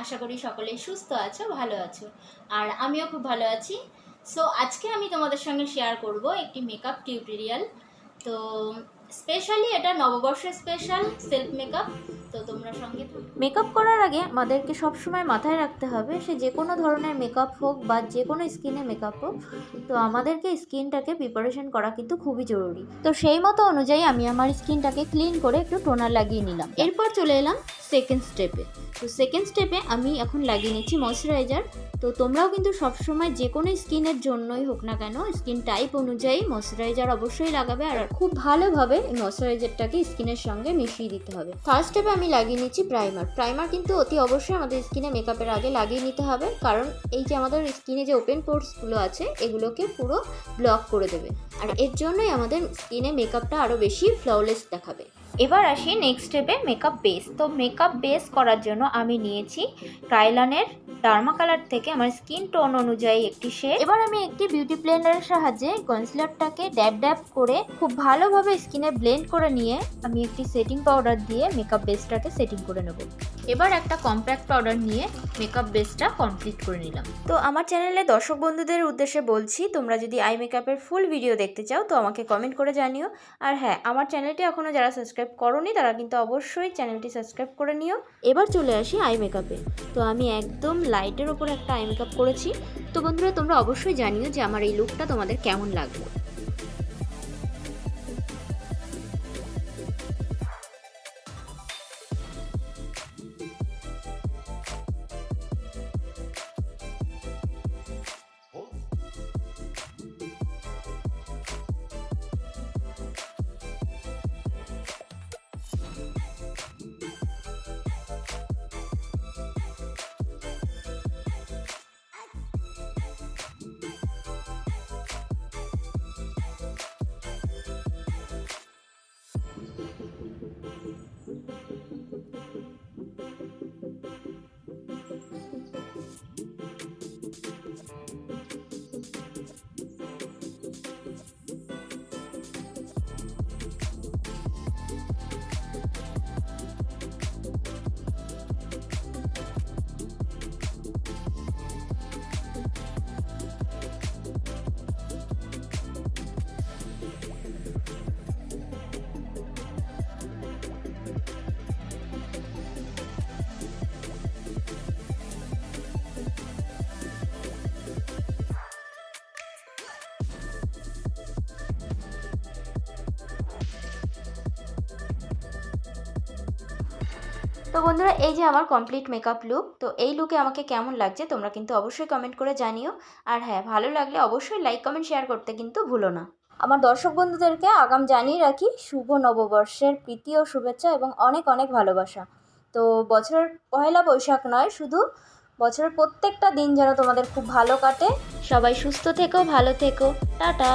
আশা করি সকলেই সুস্থ আছো, ভালো আছো। আর আমিও খুব ভালো আছি। সো আজকে আমি তোমাদের সঙ্গে শেয়ার করব একটি মেকআপ টিউটোরিয়াল তো স্পেশালি এটা নববর্ষ স্পেশাল সেলফ মেকআপ তো, তোমরা সঙ্গে মেকআপ করার আগে আমাদেরকে সবসময় মাথায় রাখতে হবে, সে যে কোনো ধরনের মেকআপ হোক বা যে কোনো স্কিনে মেকআপ হোক, তো আমাদেরকে স্কিনটাকে প্রিপারেশন করা কিন্তু খুবই জরুরি। তো সেই মতো অনুযায়ী আমি আমার স্কিনটাকে ক্লিন করে একটু টোনার লাগিয়ে নিলাম। এরপর চলে এলাম সেকেন্ড স্টেপে তো সেকেন্ড স্টেপে আমি এখন লাগিয়ে নিচ্ছি ময়শ্চারাইজার তো তোমরাও কিন্তু সবসময় যে কোনো স্কিনের জন্যই হোক না কেন স্কিন টাইপ অনুযায়ী ময়শ্চারাইজার অবশ্যই লাগাবে আর খুব ভালোভাবে এই ময়শ্চারাইজারটাকে স্কিনের সঙ্গে মিশিয়ে দিতে হবে। ফার্স্ট স্টেপে আমি লাগিয়ে নিচ্ছি প্রাইমার প্রাইমার কিন্তু অতি অবশ্যই আমাদের স্কিনে মেকআপের আগে লাগিয়ে নিতে হবে। কারণ এই যে আমাদের স্কিনে যে ওপেন পোর্সগুলো আছে, এগুলোকে পুরো ব্লক করে দেবে। আর এর জন্যই আমাদের স্কিনে মেকআপটা আরও বেশি ফ্ললেস দেখাবে। এবার আসি নেক্সট স্টেপে মেকআপ বেস তো মেকআপ বেস করার জন্য আমি নিয়েছি টাইলানের ডার্মা কালার থেকে আমার স্কিন টোন অনুযায়ী একটি শেড এবার আমি একটি বিউটি ব্লেন্ডারের সাহায্যে কনসিলারটাকে ড্যাব ড্যাব করে খুব ভালোভাবে স্কিনে ব্লেন্ড করে নিয়ে আমি একটি সেটিং পাউডার দিয়ে মেকআপ বেসটাকে সেটিং করে নেব। এবার একটা কম্প্যাক্ট পাউডার নিয়ে মেকআপ বেসটা কমপ্লিট করে নিলাম। তো আমার চ্যানেলে দর্শক বন্ধুদের উদ্দেশ্যে বলছি, তোমরা যদি আই মেকআপের ফুল ভিডিও দেখতে চাও, তো আমাকে কমেন্ট করে জানিও। আর হ্যাঁ আমার চ্যানেলটি এখনও যারা সাবস্ক্রাইব করনি, তারা কিন্তু অবশ্যই চ্যানেলটি সাবস্ক্রাইব করে নিও। এবার চলে আসি আই মেকআপে তো আমি একদম লাইটের ওপর একটা আই মেকআপ করেছি। তো বন্ধুরা, তোমরা অবশ্যই জানিও যে আমার এই লুকটা তোমাদের কেমন লাগল। তো বন্ধুরা, এই যে আমার কমপ্লিট মেকআপ লুক তো এই লুকে আমাকে কেমন লাগছে তোমরা কিন্তু অবশ্যই কমেন্ট করে জানিও। আর হ্যাঁ ভালো লাগলে অবশ্যই লাইক কমেন্ট শেয়ার করতে কিন্তু ভুলো না। আমার দর্শক বন্ধুদেরকে আগাম জানিয়ে রাখি, শুভ নববর্ষের প্রীতি ও শুভেচ্ছা এবং অনেক অনেক ভালোবাসা। তো বছরের পয়লা বৈশাখ নয়, শুধু বছরের প্রত্যেকটা দিন যেন তোমাদের খুব ভালো কাটে। সবাই সুস্থ থেকো, ভালো থেকো। টাটা।